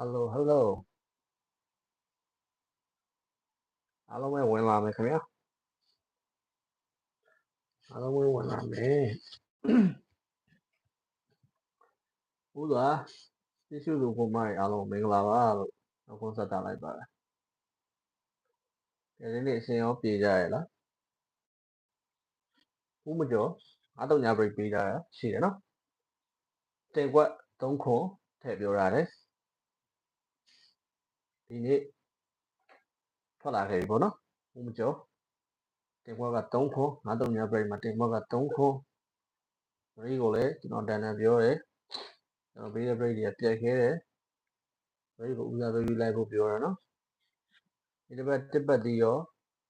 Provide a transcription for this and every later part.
Hello Hello အားလုံးပဲဝင်လာမယ်ခင်ဗျာအားလုံးပဲဝင်လာမယ်ဦးစွာကျေးဇူးသူကိုမိုက်အားလုံးမင်္ဂလာပါလို့နှုတ်ခွန်းဆက်တာလိုက်ပါတယ်ဒီနေ့အရှင်ရောပြေကြရလားဦးမကျော်အားတော့ညာ break ပေးကြရရှိတယ်နော်တင်ကွက်3ခွန်ထည့်ပြောရတယ် ဒီနေ့ထွက်လာခဲ့ပြီပေါ့နော်ဦးမကျော်တင်ကွက်က3ခွန်ငါတော့ညာ break မှာတင်ကွက်က3ခွန်ရီကိုလည်းကျွန်တော်တန်တန်ပြောတယ်ကျွန်တော်ပေးတဲ့ break တွေကပြတ်ခဲတယ်ရီကိုဦးစားပေးပြီးလိုက်ဖို့ပြောရနော်ဒီတစ်ပတ်တစ်ပတ်ဒီရော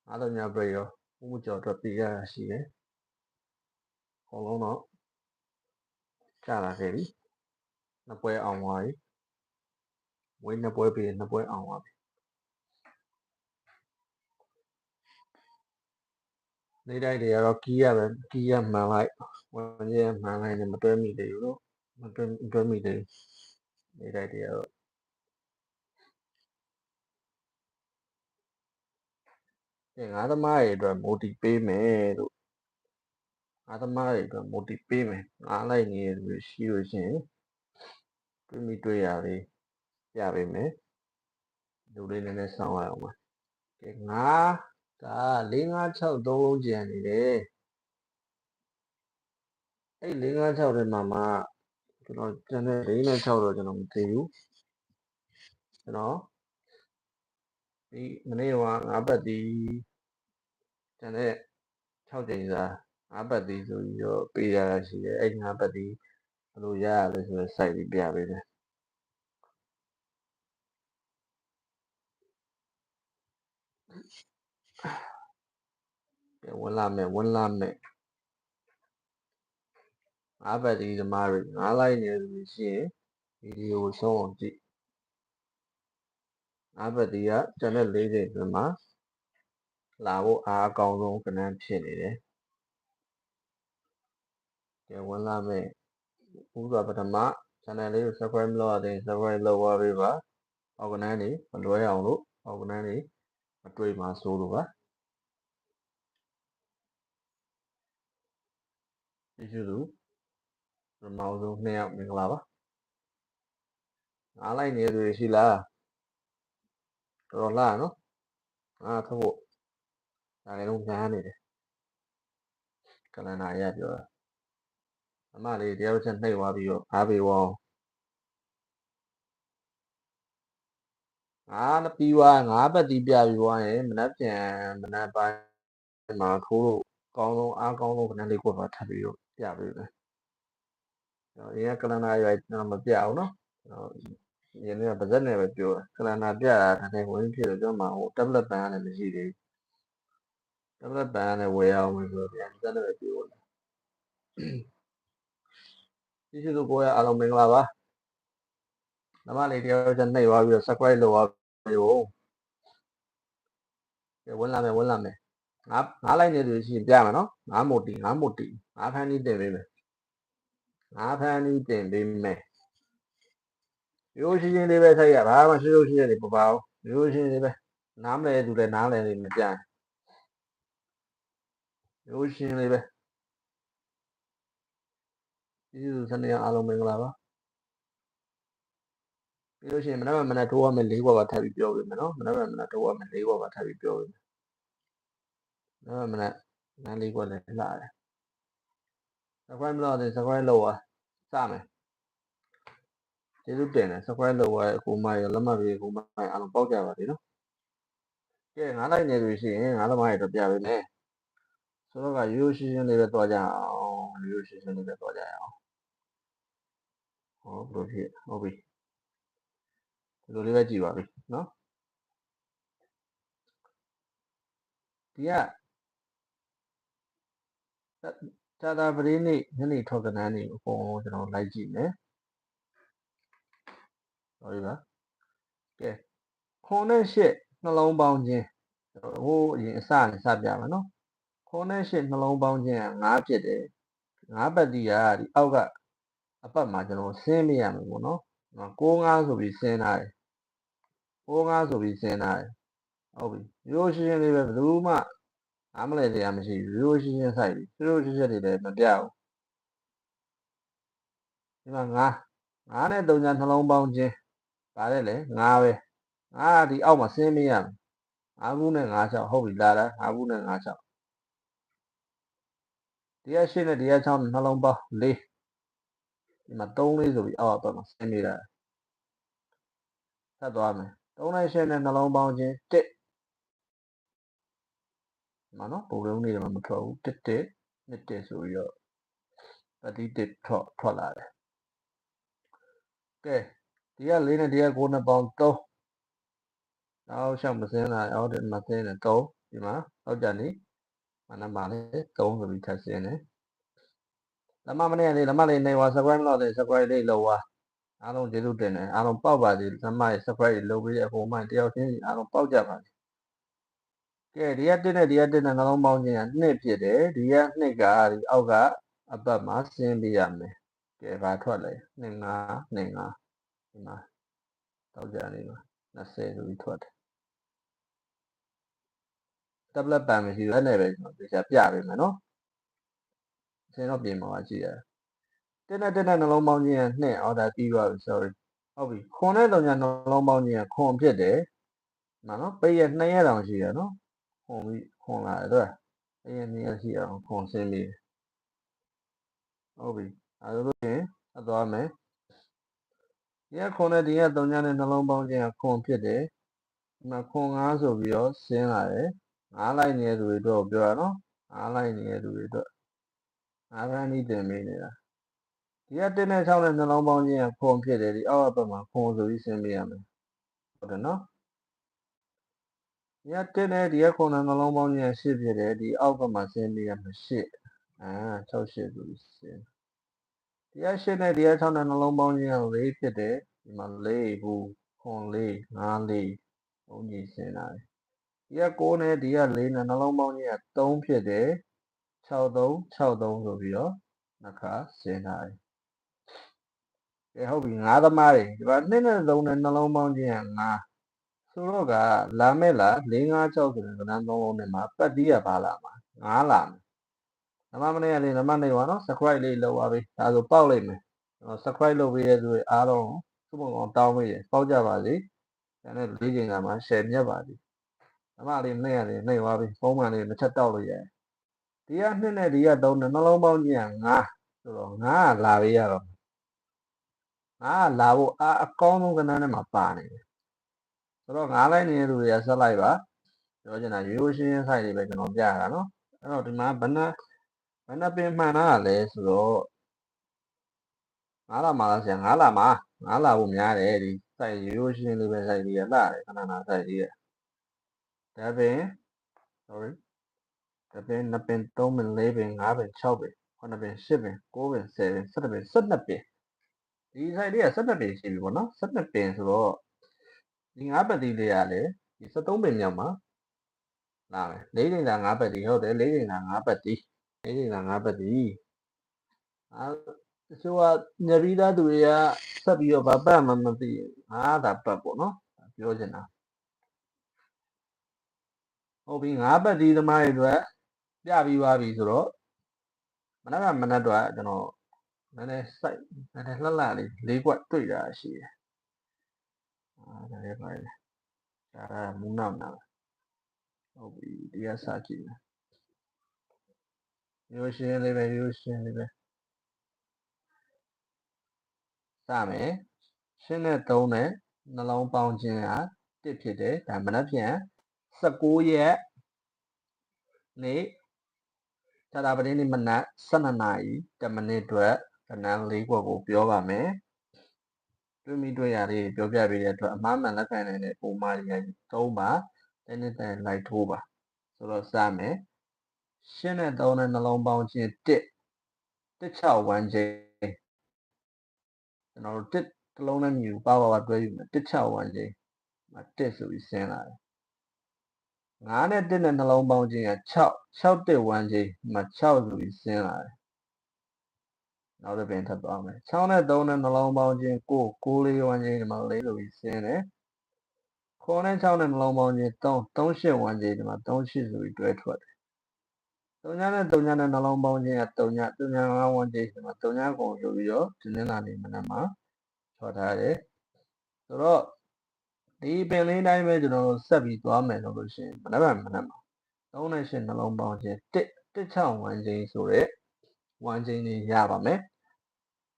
ငါတော့ညာ break ရောဦးမကျော်အတွက်ပေးရတာရှိတယ်အကုန်လုံးတော့ကြာလာခဲ့ပြီနှစ်ပွဲအောင်သွားပြီ ဝင်းနှစ်ပွဲပြီးရင်နှစ်ပွဲအောင်သွားပြီနေတိုင်းတွေကတော့ကီးရပဲကီးရမှန်လိုက်ဝင်ရမှန်လိုက်နဲ့မတွဲမိသေးဘူးလို့မတွဲမတွဲမိသေးဘူးနေတိုင်းတွေကတော့အဲငါးသမားတွေအတွက် motive ပေးမယ်လို့ငါးသမားတွေအတွက် motive ပေးမယ်ငါးလိုက်နေရလို့ရှိလို့ရှိရင်တွေးမိတွေးရလေး ပြပေးမယ်လူလေးနည်းနည်းဆောင်းလိုက်အောင်ပါကဲငါးဒါ၄၅6သုံးလုံးကျန်နေတယ်အဲ့၄၅6ထဲမှာမှကျွန်တော်ကျန်တဲ့၄နဲ့6တော့ကျွန်တော်မသိဘူးကျွန်တော်ဒီမနေ့ကငါးပတ်ဒီကျန်တဲ့6ကြိမ်စာငါးပတ်ဒီဆိုပြီးတော့ပေးရတာရှိတယ်အဲ့ငါးပတ်ဒီဘယ်လိုရရလဲဆိုတော့ site ပြီးပြပေးတယ် ဝင်လာမယ်ဝင်လာမယ်ငါးပတ်ဒီသမားတွေငါးလိုက်နေလို့ရှိရင်ဗီဒီယိုကိုဆုံးအောင်ကြည့်ငါးပတ်ဒီကကျန်တဲ့၄ကြိမ်ဆိုမှာလာဖို့အားအကောင်းဆုံးကဏ္ဍဖြစ်နေတယ်ကဲဝင်လာမယ်ဥစွာပထမ channel လေးကို subscribe မလုပ်ရသေးရင် subscribe လုပ်ပါပေးပါအောက်ကနန်းနေမလွဲအောင်လို့အောက် ကနန်းနေမတွေ့မှာစိုးလို့ပါကျေးဇူးသူပထမဆုံးနှစ်ယောက်မင်္ဂလာပါအားလိုက်နေသူတွေရှိလားတော်တော်လာနော်အားထုတ်ဖို့ဒါလည်းလုံးညားနေတယ်ကလန်နာရပြောတာအမလေးတရားတို့ချက်နှိပ်သွားပြီးတော့အားပေးဝအောင် ငါးပြီးွားငါးပတ်တီးပြပြီးွားရင်မနှက်ပြန်မနှက်ပိုင်းမှာထိုးလို့ကောင်းဆုံးအားကောင်းဆုံးခဏလေးကိုပါထပ်ပြီးတော့ပြပေးမယ်ကျွန်တော်အရင်ကကလန်နာရိုက်ကျွန်တော်မပြအောင်နော်ကျွန်တော်ရင်းနေပါဇက်နဲ့ပဲပြောတာကလန်နာပြတာတကယ်ဝင်ဖြစ်လို့ကျွန်တော်မှဟို tablet ပန်းကလည်းမရှိသေးဘူး tablet ပန်းကလည်းဝယ်အောင်လို့ဆိုတော့ပြန်ဇက်နဲ့ပဲပြောတာကျေးဇူးတို့ကိုရအားလုံးမင်္ဂလာပါနမလေးတယောက်ချက်နှိပ်သွားပြီးတော့ subscribe လုပ်သွား ပြီးတော့ကဲဝင်လာမယ်ဝင်လာမယ်ငါငါလိုက်နေလို့ရှိရင်ပြမယ်နော်ငါမိုတီငါမိုတီငါဖန်နီးတင်ပေးမယ်ငါဖန်နီးတင်ပေးမယ်ရိုးရှင်းရှင်းလေးပဲဆိုင်ရဘာမှရှိလို့ရှိရတယ်ပပအောင်ရိုးရှင်းလေးပဲနားမလဲသူလည်းနားလဲနေမပြရိုးရှင်းလေးပဲကျေးဇူးဆနေအားလုံးမင်္ဂလာပါ ပြီးလို့ရှိရင်မနက်မနက်ထိုးရမယ်၄ဘွားပါထပ်ပြီးပြောပေးမယ်နော်မနက်မနက်ထိုးရမယ်၄ဘွားပါထပ်ပြီးပြောပေးမယ်မနက်မနက်နန်းလေးဘွားလည်းလာတယ် subscribe မလုပ်သေး subscribe လုပ်ပါစမယ်ကျေးဇူးတင်တယ် subscribe လုပ်ပါအခုမှရလက်မှတ်ပြီးအခုမှအားလုံးပေါက်ကြပါစေနော်ကဲငါးလိုက်နေလို့ရှိရင်ငါးသမားရတော့ပြပေးမယ်ဆိုတော့ကရိုးရှင်းရှင်းလေးပဲတွားကြအောင်ရိုးရှင်းရှင်းလေးပဲတွားကြရအောင်ဟောဘယ်လိုဖြစ်ဟုတ်ပြီ ဒီလိုလေးပဲကြည့်ပါပြီနော်ဒီကသာသာပရင်းနေ့ညနေထောက်ကနန်းနေအကုန်လုံးကျွန်တော်လိုက်ကြည့်မယ်ဟုတ်ပြီလားကဲခုနဲ့ရှစ်နှလုံးပေါင်းခြင်းဟိုအရင်အစနဲ့စပြမယ်နော်ခုနဲ့ရှစ်နှလုံးပေါင်းခြင်းက9ဖြစ်တယ်9ပတ်တီးကဒီအောက်ကအပတ်မှာကျွန်တော်ဆင်းပြရမယ်ပေါ့နော်6 5ဆိုပြီးဆင်းထားတယ် ကိုငါဆိုပြီးစဉ်းစားတယ်ဟုတ်ပြီရိုးရှင်းရှင်းလေးပဲဘယ်သူမှအားမလဲတရားမရှိဘူးရိုးရှင်းရှင်းဆိုင်ပြီရိုးရှင်းရှင်းလေးလည်းမပြဘူးဒီမှာငါငါနဲ့တုံညာနှလုံးပေါင်းခြင်းပါတယ်လေငါပဲငါဒီအောက်မှာဆင်းမရမယ်ငါးခုနဲ့ငါးချောက်ဟုတ်ပြီလာတာငါးခုနဲ့ငါးချောက်တရားရှိနဲ့တရားချောင်းနှလုံးပေါင်း၄ဒီမှာ3လေးဆိုပြီးအောက်အပတ်မှာဆင်းနေတာဆက်သွားမယ် 3နဲ့ရှင်းနဲ့နှလုံးပေါင်းခြင်း1မနော်ပုံလုံးလေးတွေမှာမထွက်ဘူး1 1 2 1ဆိုပြီးတော့ပတိ1ထွက်ထွက်လာတယ်ကဲဒီက4နဲ့ဒီက9နဲ့ပေါင်း3နောက်ရှောက်မစင်းလာအောက်ဒီမှာစင်းတယ်3ဒီမှာအောက်ကြနေမနမလေး3ဆိုပြီးထပ်စင်းတယ်လမမနေ့လေးလမလေးနေဝါ subscribe မလုပ်တဲ့ subscribe လေးလုပ်ဝါ အားလုံးကျေးဇူးတင်တယ်အားလုံးပေါက်ပါစေလမရဲ့ subscribe လုပ်ပြီးတဲ့အပေါ်မှာတယောက်ချင်းစီအားလုံးပေါက်ကြပါစေကဲဒီကတက်နဲ့ဒီကတက်နဲ့နှလုံးပေါင်းခြင်းကနှစ်ဖြစ်တယ်ဒီကနှစ်ကဒီအောက်ကအပတ်မှာဆင်းပြရမယ်ကဲဘာထွက်လဲ2 5 2 5ဒီမှာတောက်ကြနေမှာ20ဆိုပြီးထွက်တယ် tablet ပန်မရှိဘူးအဲ့နဲ့ပဲကျွန်တော်တရားပြပေးမယ်နော်အစင်းတော့ပြင်မှာကြည့်ရတယ် တက်နဲ့တက်နဲ့နှလုံးပေါင်းခြင်းကနှစ်အော်ဒါပြီးသွားပြီ sorry ဟုတ်ပြီခွန်နဲ့တုံညာနှလုံးပေါင်းခြင်းကခွန်ဖြစ်တယ်မှန်နော်ပိတ်ရ2ရက်တောင်ရှိရနော်ခွန်ပြီးခွန်လာတယ်တော့ပိတ်ရ2ရက်ရှိအောင်ခွန်ဆင်းပြီးဟုတ်ပြီအဲဒါလို့ရင်အသွားမယ်ဒီကခွန်နဲ့ဒီကတုံညာနဲ့နှလုံးပေါင်းခြင်းကခွန်ဖြစ်တယ်ဒီမှာခွန်9ဆိုပြီးတော့ဆင်းလာတယ်9လိုက်နေတဲ့သူတွေတော့ပြောရနော်9လိုက်နေတဲ့သူတွေတော့9ခန်းဤတင်ပေးနေတာ ဒီက1နဲ့6နဲ့နှလုံးပေါင်းခြင်းကခွန်ဖြစ်တယ်ဒီအောက်အပတ်မှာခွန်ဆိုပြီးဆင်းပေးရမယ်ဟုတ်တယ်နော်ဒီက1နဲ့ဒီကခွန်နဲ့နှလုံးပေါင်းခြင်းက8ဖြစ်တယ်ဒီအောက်ဘက်မှာဆင်းပေးရမယ်8အာ6 8ဆိုပြီးဆင်းဒီက8နဲ့ဒီက6နဲ့နှလုံးပေါင်းခြင်းက4ဖြစ်တယ်ဒီမှာ4ဘူးခွန်4 5 4ဘုံကြီးဆင်းလာတယ်ဒီက9နဲ့ဒီက4နဲ့နှလုံးပေါင်းခြင်းက3ဖြစ်တယ်63 63ဆိုပြီးတော့နှစ်ခါဆင်းလာတယ် ကဲဟုတ်ပြီငါးသမားတွေဒီမှာ2နဲ့3နဲ့နှလုံးပေါင်းခြင်းက5ဆိုတော့ကလာမဲ့လား4 5 6ဆိုတဲ့ကဏ္ဍ3လုံးနဲ့မှာပတ်တီးရပါလာမှာ9လာမယ်နမမနေ့ကလေးနမနေ့ပါနော် subscribe လေးလုပ်ပါပြီဒါဆိုပေါက်လိုက်မယ်ကျွန်တော် subscribe လုပ်ပေးတဲ့သူတွေအားလုံးစုပုံအောင်တောင်းပေးရပေါက်ကြပါစေဒါနဲ့လေးချိန်ကမှ share မြတ်ပါစေနမလေးနေ့ကလေးနေ့ပါပြီပုံမှန်လေးတစ်ချက်တောက်လို့ရတယ်ဒီကနှစ်နဲ့ဒီက3နဲ့နှလုံးပေါင်းခြင်းက9ဆိုတော့9ကလာပေးရတော့ ငါကလာဖို့အအကောင်းဆုံးကဏ္ဍနဲ့မှာပါနေတယ်ဆိုတော့ငါလိုက်နေတဲ့လူတွေကဆက်လိုက်ပါပြောချင်တာရိုးရိုးရှင်းရှင်းဆိုင်တွေပဲကျွန်တော်ပြရတာနော်အဲ့တော့ဒီမှာဘယ်နှဘယ်နှပင်မှန်တာလဲဆိုတော့ငါးလာမှာလားဆရာငါးလာမှာငါးလာဖို့များတယ်ဒီစိုက်ရိုးရိုးရှင်းရှင်းလေးပဲစိုက်လေးရလာတယ်ခဏခဏစိုက်လေးရဒါပင် sorry ဒါပင်နှစ်ပင်သုံးပင်လေးပင်ငါးပင်6ပင်9ပင်10ပင်9ပင်10ပင်12ပင်12ပင် ဒီ site လေးက12ပင်ရှိပြီပေါ့နော်12ပင်ဆိုတော့ဒီ9ပတ်တီးလေးကလည်းဒီ73ပင်မြောက်မှာလာမယ်၄ချိန်သာ9ပတ်တီးဟုတ်တယ်၄ချိန်သာ9ပတ်တီး၄ချိန်သာ9ပတ်တီးအာတချို့ကညပြီးသားသူတွေကဆက်ပြီးတော့ဗပတ်မှမသိငါးသာပတ်ပေါ့နော်ပြောချင်တာဟုတ်ပြီ9ပတ်တီးသမားတွေအတွက်ပြပြီးသွားပြီဆိုတော့မနက်ကမနက်တော့ကျွန်တော် နည်းနည်းစိုက်နည်းနည်းလှလှလေးလေးကွက်တွေ့တာရှိတယ်အာဒါလည်းပါလေဒါကမူနောက်နာဟုတ်ပြီဒီကစကြည့်မယ်ရိုးရှင်းလေးပဲရိုးရှင်းလေးပဲစမယ်ရှင်းနဲ့3နဲ့နှလုံးပေါင်းခြင်းက1ဖြစ်တယ်ဒါမနက်ဖြန်19ရက်နေ့သာတာပတိနေ့မနက်12နာရီ10မိနစ်အတွက် ကဏ္ဍ၄ခွက်ကိုပြောပါမယ်တွေ့မိတွေ့ရလေးပြောပြပေးတဲ့အတွက်အမှားမှန်လက်ခံနိုင်တဲ့ပုံမှန်ရည်သုံးပါတနေ့တန်လိုက်ထိုးပါဆိုတော့စမယ်ရှင်းနဲ့သုံးနဲ့နှလုံးပေါင်းခြင်း1 16 1ချိန်ကျွန်တော်တို့1တစ်လုံးနဲ့မြူပါပါပါတွဲယူမယ်16 1ချိန်မှာ1ဆိုပြီးဆင်းလာတယ်9နဲ့1နဲ့နှလုံးပေါင်းခြင်းက6 6တက်1ချိန်မှာ6ဆိုပြီးဆင်းလာတယ် နောက်တစ်ပင်ထပ်သွားမယ်6နဲ့3နဲ့နှလုံးပေါင်းခြင်း9 9လေး1ချိန်ဒီမှာလေးဆိုပြီးဆင်းတယ်ခွန်နဲ့6နဲ့နှလုံးပေါင်းခြင်း3 38ဝန်းကျင်ဒီမှာ38ဆိုပြီးတွဲထွက်တယ်3ညနဲ့3ညနဲ့နှလုံးပေါင်းခြင်းက3ည3ည5ဝန်းကျင်ဒီမှာ3ညကုန်ဆိုပြီးတော့ဒီနေ့လာနေမနက်မှာထွက်ထားတယ်ဆိုတော့ဒီပင်လေးတိုင်းပဲကျွန်တော်တို့ဆက်ပြီးသွားမယ်လို့လို့ရှိရင်မနက်ဖြန်မနက်မှာ3နဲ့8နှလုံးပေါင်းခြင်း1 16ဝန်းကျင်ဆိုတဲ့ ဝန်းကျင်တွေရပါမယ်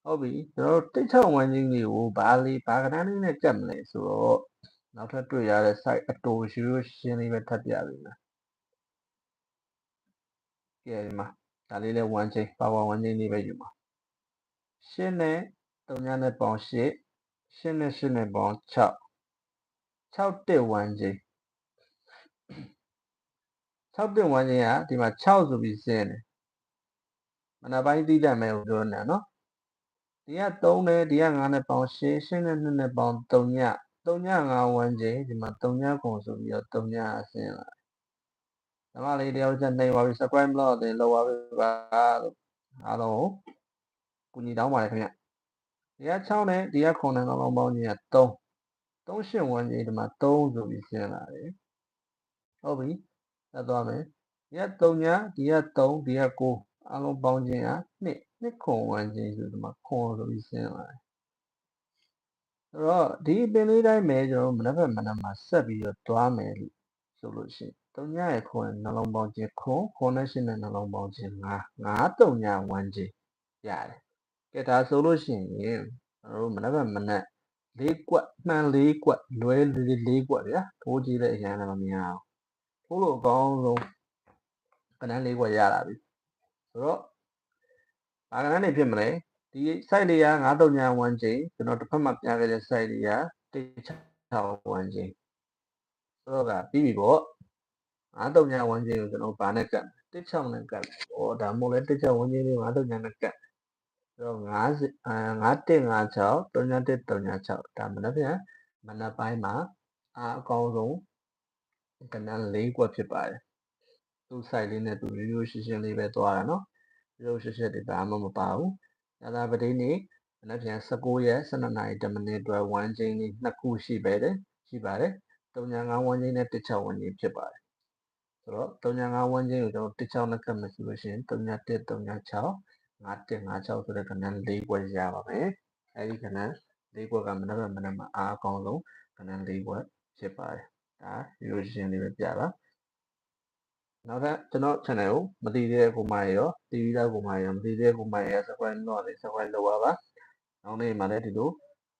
ဟုတ်ပြီကျွန်တော်တို့16ဝန်းကျင်တွေကိုဘာလေးဘာကဏ္ဍလေးနဲ့ကြက်မလဲဆိုတော့နောက်ထပ်တွေ့ရတဲ့ site အတူရှိလို့ရှင်းလေးပဲထပ်ပြပေးမယ်ကဲဒီမှာဒါလေးလဲ1 chain power 1 chain လေးပဲယူပါရှင်းနဲ့3ညနဲ့ပေါင်း8ရှင်းနဲ့8နဲ့ပေါင်း6 6တက်1 chain 6တက်1 chain ကဒီမှာ6ဆိုပြီးရှင်းတယ် မနက်ပိုင်းတိတက်မယ်ကိုပြောနေတာနော်ဒီက3နဲ့ဒီက9နဲ့ပေါင်း8ရှင်းနဲ့2နဲ့ပေါင်း3ည3ည5 1 chain ဒီမှာ3ညကုန်ဆိုပြီးတော့3ညအရှင်းလာဓမ္မလေးတယောက်ချက်နှိပ်ပါပြီ subscribe လို့တင်လောက်ပါပြီပါလို့အားလုံးကိုကူညီတောင်းပါတယ်ခင်ဗျဒီက6နဲ့ဒီက9နဲ့လုံးလုံးပေါင်းခြင်းက3 3ရှင်ဝန်းကြီးဒီမှာ3ဆိုပြီးရှင်းလာတယ်ဟုတ်ပြီဆက်သွားမယ်ဒီက3ညဒီက3ဒီက9 အားလုံးပေါင်းခြင်းက2နှစ်ခွန်ဝန်းကြီးဆိုဒီမှာခွန်ဆိုပြီးရှင်းလာတယ်ဆိုတော့ဒီပင်လေးတိုင်းပဲကျွန်တော်မနက်ဖြန်မနက်မှာဆက်ပြီးတော့တွားမယ်လို့ဆိုလို့ရှိရင်တုံညရဲ့ခွန်နှလုံးပေါင်းခြင်းခွန်ခွန်နဲ့ရှင်းတဲ့နှလုံးပေါင်းခြင်း9 9တုံညဝန်းခြင်းရတယ်ကဲဒါဆိုလို့ရှိရင်ကျွန်တော်တို့မနက်ဖြန်မနက်လေးကွက်မှန်လေးကွက်လွဲလေးလေးကွက်ဗျာထိုးကြည့်တဲ့အရင်လည်းမမြင်အောင်ထိုးလို့အကောင်းဆုံးကဏ္ဍလေးကွက်ရလာပြီ ဆိုတော့ဘာကဏ္ဍနေဖြစ်မလဲဒီ site လေးက9တုံညဝန်းခြင်းကျွန်တော်တစ်ဖက်မှာပြခဲ့တဲ့ site လေးက16ဝန်းခြင်းဆိုတော့ကပြီးပြီပေါ့9တုံညဝန်းခြင်းကိုကျွန်တော်ဘာနဲ့ကတ်16နဲ့ကတ်။ဩဒါမို့လဲ16ဝန်းခြင်းလေး9တုံညနဲ့ကတ်။ဆိုတော့50အာ5156 3136ဒါမနက်ဖြန်မနက်ပိုင်းမှာအားအကောင်းဆုံးကဏ္ဍ၄ကွက်ဖြစ်ပါတယ်။ သူ့ site လေးနဲ့သူရိုးရိုးရှင်းရှင်းလေးပဲသွားတာနော်။ရိုးရိုးရှင်းရှင်းတွေဘာမှမပါဘူး။ညသာပတိနေ့မနက်ဖြန်19ရက်12နာရီ10မိနစ်အတွက်1ချင်းလေးနှစ်ခုရှိပဲတယ်ရှိပါတယ်။39ဝန်းချင်းနဲ့16ဝန်းချင်းဖြစ်ပါတယ်။ဆိုတော့39ဝန်းချင်းကိုကျွန်တော်16နဲ့ကတ်မယ်ဆိုလို့ရှိရင်31 36 5156ဆိုတဲ့ကဏ္ဍ၄ကွက်ရပါမယ်။အဲဒီကဏ္ဍ၄ကွက်ကမနက်ဖြန်မနက်မှာအားအကောင်းဆုံးကဏ္ဍ၄ကွက်ဖြစ်ပါတယ်။ဒါရိုးရှင်းလေးပဲပြပါ။ နောက်ထပ်ကျွန်တော် channel ကိုမသိသေးတဲ့ကိုမရရောတည်ပြီးသားကိုမရရောမသိသေးတဲ့ကိုမရရော subscribe လုပ်ရတယ် subscribe လုပ်ပါပါ။နောက်နေ့မှာလည်းဒီလို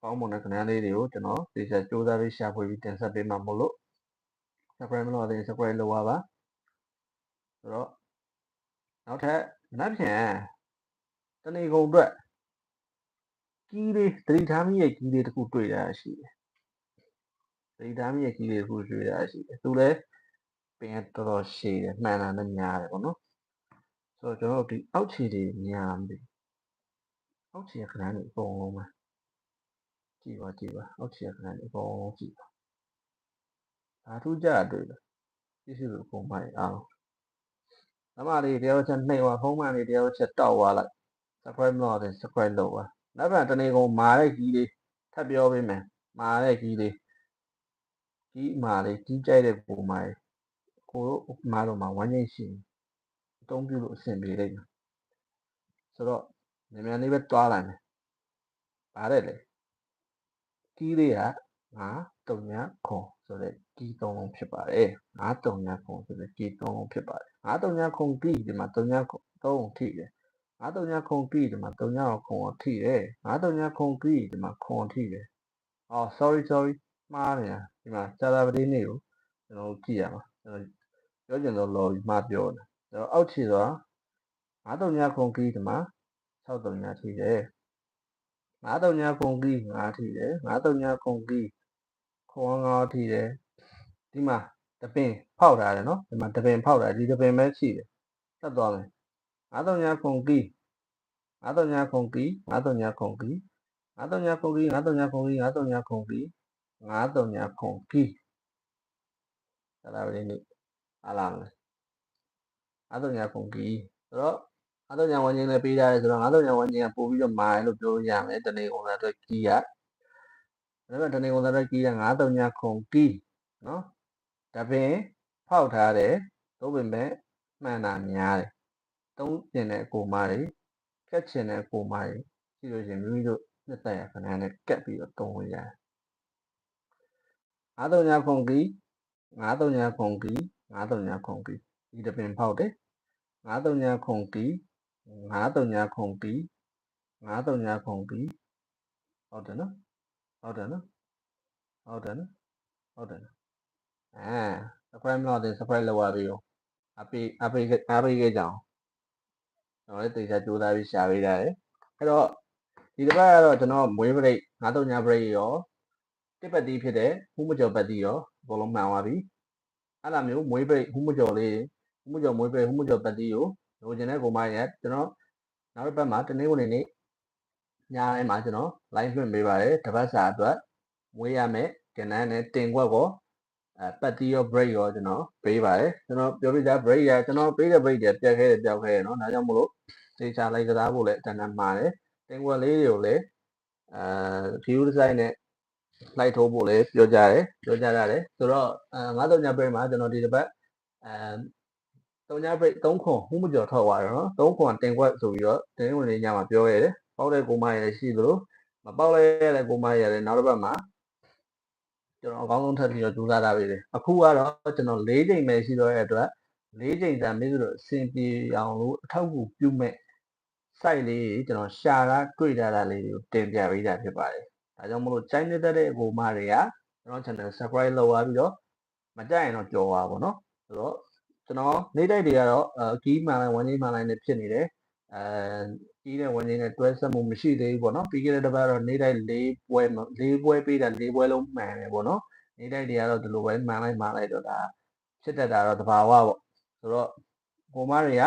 ကောင်းမွန်တဲ့ကဏ္ဍလေးတွေကိုကျွန်တော်သေချာစူးစမ်းပြီးရှာဖွေပြီးတင်ဆက်ပေးမှာမို့လို့ subscribe မလုပ်သေးရင် subscribe လုပ်ပါပါ။ဆိုတော့နောက်ထပ်မနက်ဖြန်တနေကုန်အတွက်ကီးလေးသတိထားမိရဲ့ကီးလေးတစ်ခုတွေ့ရတာရှိတယ်။သတိထားမိရဲ့ကီးလေးတစ်ခုတွေ့ရတာရှိတယ်။သူလည်း ပင်တော်တော်ရှည်တယ်မှန်တာနဲ့များတယ်ပေါ့နော်။ဆိုတော့ကျွန်တော်တို့ဒီအောက်ခြေတွေများမသိဘူး။အောက်ခြေခဏနေအကုန်လုံးပဲကြည့်ပါကြည့်ပါအောက်ခြေခဏနေအကုန်လုံးကြည့်ပါ။ဒါထူးကြတွေ့တယ်။ပြည့်စုံအကုန်မိုက်အောင်။အမလေးတယောက်ချက်နှိပ်သွားဖုံးမှန်လေးတယောက်ချက်တောက်သွားလိုက် subscribe မလုပ်တဲ့ subscribe လုပ်ပါနောက်ပြန်တနေကုန်မာတဲ့ကြီးလေးထပ်ပြောပေးမယ်မာတဲ့ကြီးလေးကြီးမာလေးကြီးကြိုက်တဲ့ပုံမာလေး ကိုတို့မာတော့မှာဝမ်းကျိရှိရင်အသုံးပြုလို့အဆင်ပြေလိမ့်မယ်ဆိုတော့မြန်မြန်လေးပဲတွားလိုက်မယ်ဗါတဲ့လေကြီးလေးကငါတုံညာခွန်ဆိုတဲ့ကြီးသုံးလုံးဖြစ်ပါတယ်ငါတုံညာခွန်ဆိုတဲ့ကြီးသုံးလုံးဖြစ်ပါတယ်ငါတုံညာခွန်ကြီးဒီမှာတုံညာခွန်သုံးထိတယ်ငါတုံညာခုံပြီးဒီမှာတုံညာခုံထိတယ်ငါတုံညာခုံပြီးဒီမှာခုံထိတယ်အော် sorry sorry မှားနေတာဒီမှာစာသာပတိနေ့ကိုကျွန်တော်ကြည့်ရမှာကျွန်တော် ပြောချင်တော့လော်ပြီးမှားပြောတယ်ကျွန်တော်အောက်ခြေတော့ငါတုံညာခုံပြီးဒီမှာ6တုံညာထိတယ်ငါတုံညာခုံပြီး5ထိတယ်ငါတုံညာခုံပြီးခွန်5ထိတယ်ဒီမှာတပင်ဖောက်ထားတယ်နော်ဒီမှာတပင်ဖောက်တာဒီတပင်ပဲရှိတယ်ဆက်သွားမယ်ငါးတုံညာခုံကီငါးတုံညာခုံကီငါးတုံညာခုံကီငါးတုံညာခုံကီငါးတုံညာခုံကီငါးတုံညာခုံကီငါးတုံညာခုံကီဆရာလေးနေအ လားမယ်ငါးတုံညာခုံကီဆိုတော့ငါးတုံညာဝန်းကျင်လည်းပေးထားတယ်ဆိုတော့ငါးတုံညာဝန်းကျင်ကပို့ပြီးတော့မာတယ်လို့ပြောရမယ်တနေ့ကုန်သားအတွက်ကီးရဒါပေမဲ့တနေ့ကုန်သားအတွက်ကီးရငါးတုံညာခုံကီနော်တပင်ဖောက်ထားတယ်သို့ပေမဲ့မှန်တာများတယ်သုံးကျင်တဲ့အကိုမတွေကက်ချင်တဲ့အကိုမတွေရှိလို့ရှရင်မိမိတို့နှစ်သက်ရခဏနဲ့ကက်ပြီးတော့သုံးလို့ရတယ်ငါးသုံးညာခုံကီငါးသုံးညာခုံကီ ငါးသုံးညာခုံကီဒီတပင်ဖောက်တယ်ငါးသုံးညာခုံကီငါးသုံးညာခုံကီငါးသုံးညာခုံကီဟုတ်တယ်နော်ဟုတ်တယ်နော်ဟုတ်တယ်နော်ဟုတ်တယ်နော်အာ subscribe မလုပ်တဲ့ subscribe လုပ်ရပြီးတော့အပေးအပေးအပေးခဲ့ကြအောင်ကျွန်တော်လည်းတေချာကြိုးစားပြီးရှာပေးရတယ်အဲ့တော့ဒီတစ်ပတ်ကတော့ကျွန်တော်မွေးပရိတ်9တုံညာပရိတ်ရောတစ်ပတ်တီးဖြစ်တဲ့ဟူးမကျော်ပတ်တီးရောအကုန်လုံးမှန်သွားပြီ အဲ့လိုမျိုးမွေးပရိတ်ဟူးမကျော်လေးဟူးမကျော်မွေးပရိတ်ဟူးမကျော်ပတ်တီးကိုလိုချင်တဲ့ကိုမရဲ့ကျွန်တော်နောက်တစ်ပတ်မှာတနေ့ဝင်နေ့ညတိုင်းမှာကျွန်တော် live လွှင့်ပေးပါတယ်တစ်ပတ်စာအတွက်မွေးရမယ်ကဏ္ဍနဲ့တင်ကွက်ကောအဲပတ်တီးရော break ရောကျွန်တော်ပေးပါတယ်ကျွန်တော်ပြောပြကြ break ရကျွန်တော်ပေးတဲ့ break တွေပြတ်ခဲတယ်ပြောက်ခဲတယ်เนาะဒါကြောင့်မို့လို့သေချာလိုက်ကစားဖို့လည်းအတန်တန်မှာတယ်တင်ကွက်လေးတွေကိုလည်းအဲ view design နဲ့ လိုက်ထိုးဖို့လည်းပြောကြတယ်ပြောကြရတယ်ဆိုတော့အဲ90ည break မှာကျွန်တော်ဒီတစ်ပတ်အဲ3ည break 3ခွန်ဟူးမကျော်ထောက်သွားတယ်နော်3ခွန်တင်ကွက်ဆိုပြီးတော့တင်းဝင်လေးညမှာပြောခဲ့တယ်ပေါက်တဲ့ကိုမရလည်းရှိသလိုမပေါက်လဲတဲ့ကိုမရလည်းနောက်တစ်ပတ်မှာကျွန်တော်အကောင်းဆုံးထပ်ပြီးတော့ကြိုးစားတာပဲလေအခုကတော့ကျွန်တော်၄ချိန်ပဲရှိတော့တဲ့အတွက်၄ချိန်သာမင်းတို့အဆင်ပြေအောင်လို့အထောက်အကူပြုမဲ့ site လေးကျွန်တော်ရှာတာတွေ့တာတာလေးတွေကိုတင်ပြပေးတာဖြစ်ပါတယ် ဒါကြောင့်မလို့ channel တက်တဲ့အကူမတွေကကျွန်တော် channel subscribe လုပ်သွားပြီးတော့မကြိုက်ရင်တော့ကြော်ပါပေါ့နော်ဆိုတော့ကျွန်တော်နေ့တိုက်တွေကတော့အကီးမှန်လိုက်ဝန်ကြီးမှန်လိုက်နဲ့ဖြစ်နေတယ်အဲကြီးတဲ့ဝန်ကြီးနဲ့တွဲဆက်မှုမရှိသေးဘူးပေါ့နော်ပြီးခဲ့တဲ့တစ်ပတ်တော့နေ့တိုက်၄ပွဲ၄ပွဲပေးတာ၄ပွဲလုံးမှန်တယ်ပေါ့နော်နေ့တိုက်တွေကတော့ဒီလိုပဲမှန်လိုက်မှန်လိုက်တော့ဒါဖြစ်တတ်တာတော့တဘာဝပေါ့ဆိုတော့ကိုမတွေက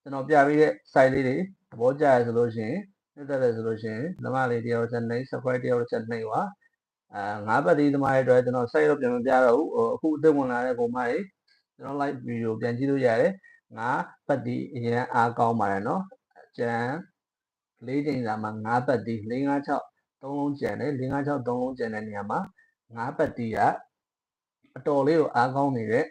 ကျွန်တော်ပြပေးတဲ့ site လေးတွေသဘောကျရဆိုလို့ရှိရင် နှစ်သက်တယ်ဆိုလို့ရှိရင်ဓမ္မလေးတယောက်ချက်နှိပ် subscribe တယောက်ချက်နှိပ်ပါအာငါးပတ်ဒီသမားရဲ့အတွက်ကျွန်တော် site တော့ပြန်မပြတော့ဘူးအခုအသက်ဝင်လာတဲ့ပုံမှန်တွေကျွန်တော် live video ပြန်ကြည့်လို့ရတယ်ငါးပတ်ဒီအရင်အားကောင်းပါတယ်နော်ကျန်လေးချိန်စာမှာငါးပတ်ဒီ၄၅6သုံးလုံးကျန်တယ်၄၅6သုံးလုံးကျန်တဲ့နေရာမှာငါးပတ်ဒီကအတော်လေးကိုအားကောင်းနေတဲ့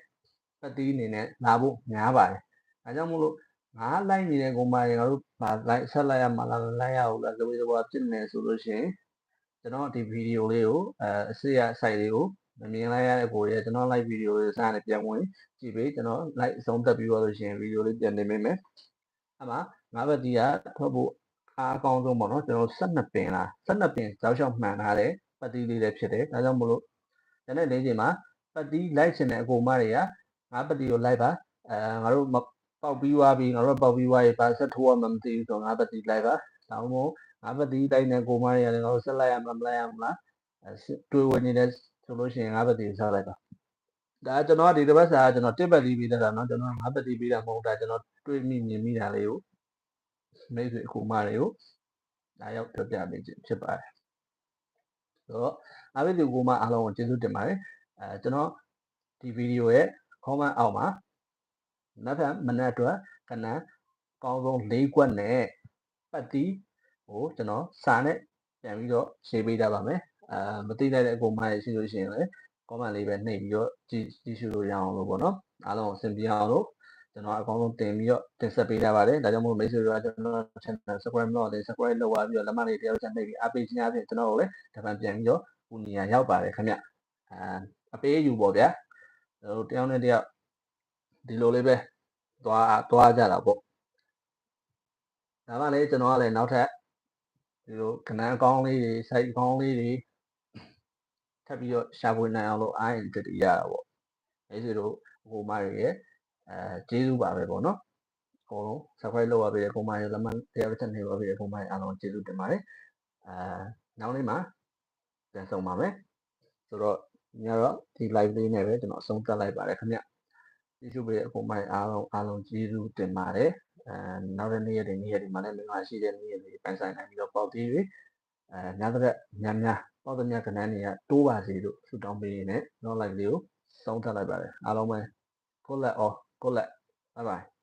ပတ်ဒီအနေနဲ့လာဖို့များပါတယ်ဒါကြောင့်မို့လို့ ငါလိုက်နေတဲ့ကုမ္ပဏီငါတို့ဗာလိုက်ဆက်လိုက်ရမှာလားလိုက်ရဘူးလားလိုရဘောဖြစ်နေဆိုလို့ရှိရင်ကျွန်တော်ဒီဗီဒီယိုလေးကိုအဲအစစ်ရ site လေးကိုမမြင်လိုက်ရတဲ့ကိုရကျွန်တော် live ဗီဒီယိုလေးစနဲ့ပြန်ဝင်ကြည့်ပေးကျွန်တော် live အဆုံးသက်ပြီးတော့လို့ရှိရင်ဗီဒီယိုလေးပြန်နေမိမယ်အမှငါဘက်ဒီကထွက်ဖို့အားအကောင်းဆုံးပေါ့နော်ကျွန်တော်12ပင်လား12ပင်ကြောက်လျှောက်မှန်ထားတဲ့ပတ်တီးလေးလည်းဖြစ်တယ်ဒါကြောင့်မို့လို့ဒီနေ့လေးချိန်မှာပတ်တီး live ရှင်တဲ့အကူမတွေကငါပတ်တီးကို live ပါအဲငါတို့ ပေါက်ပြီးသွားပြီငါတို့ပေါက်ပြီးသွားပြီပါဆက်ထိုးရမှမသိဘူးဆိုတော့ငါပတ်တီး live ပါဒါမှမဟုတ်ငါပတ်တီးတိုင်းနဲ့ကိုမတွေရတယ်ငါတို့ဆက်လိုက်ရမလားမလိုက်ရမလားတွေးဝင်နေတဲ့ဆိုလို့ရှိရင်ငါပတ်တီးဆက်လိုက်ပါဒါကျွန်တော်ဒီတစ်ပတ်စာကကျွန်တော်တစ်ပတ်တီးပြီးတာနော်ကျွန်တော်ငါပတ်တီးပြီးတာမဟုတ်တာကျွန်တော်တွေးမိမြင်မိတာလေးကိုမိတ်ဆွေအကူမတွေကိုဒါရောက်ပြောပြပေးခြင်းဖြစ်ပါတယ်ဆိုတော့အားပေးသူကူမအားလုံးကိုကျေးဇူးတင်ပါတယ်အဲကျွန်တော်ဒီဗီဒီယိုရဲ့ comment အောက်မှာ နောက်ထပ်မနက်အတွက်ကနန်းကောင်းဆုံး၄ကွက်နဲ့ပတ်တီးကိုကျွန်တော်စာနဲ့ပြန်ပြီးတော့ရှင်းပေးကြပါမယ်အာမသိလိုက်တဲ့အကူမရရှိလို့ရှိရင်လည်း comment လေးပဲနှိပ်ပြီးတော့ကြည့်ကြည့်ရှုလို့ရအောင်လို့ပေါ့နော်အားလုံးအဆင်ပြေအောင်လို့ကျွန်တော်အကောင်းဆုံးတင်ပြီးတော့တင်ဆက်ပေးထားပါတယ်ဒါကြောင့်မို့မိတ်ဆွေတွေကကျွန်တော် channel subscribe မလုပ်သေး subscribe လုပ်သွားပြီးတော့လက်မလေးတယောက်ချက်နှိပ်ပြီးအားပေးခြင်းအပြင်ကျွန်တော်ကိုလည်းတပံပြန်ပြီးတော့ပူနီယာရောက်ပါတယ်ခင်ဗျအာအပေးယူပေါ့ဗျာကျွန်တော်တို့တယောက်နဲ့တယောက် ဒီလိုလေးပဲသွားသွားကြတာပေါ့ဒါမှလည်းကျွန်တော်ကလည်းနောက်ထပ်ဒီလိုခဏအကောင်းလေးတွေ site အကောင်းလေးတွေထပ်ပြီးတော့ရှာဖွေနိုင်အောင်လို့အားရင်တည်ရတာပေါ့အဲဆိုတော့ဟိုမာရဲ့အဲကျေးဇူးပါပဲပေါ့နော်အကုန်လုံး subscribe လုပ်ပါပေးတဲ့ပုံမှန်ရလက်မှတ်တရားတစ်ချက်နေပါပေးတဲ့ပုံမှန်အားလုံးကျေးဇူးတင်ပါတယ်အာနောက်နေ့မှာပြန်ဆုံပါမယ်ဆိုတော့ညတော့ဒီ live လေးနဲ့ပဲကျွန်တော်အဆုံးသတ်လိုက်ပါတယ်ခင်ဗျ ကျေးဇူးပေးတဲ့အကုန်မိုင်းအားလုံးအားလုံးကျေးဇူးတင်ပါတယ်အဲနောက်တဲ့နေ့ရက်တွေနေ့ရက်တွေမှာလည်းမင်္ဂလာရှိတဲ့နေ့ရက်တွေပန်းဆိုင်နိုင်ပြီးတော့ပေါက်သေးပြီအဲနောက်တဲ့ညများပေါက်တဲ့ညကဏ္ဍတွေကတိုးပါစေလို့ဆုတောင်းပေးနေနဲ့နောက် live လေးကိုဆုံးသတ်လိုက်ပါတယ်အားလုံးပဲ good luck all good luck bye bye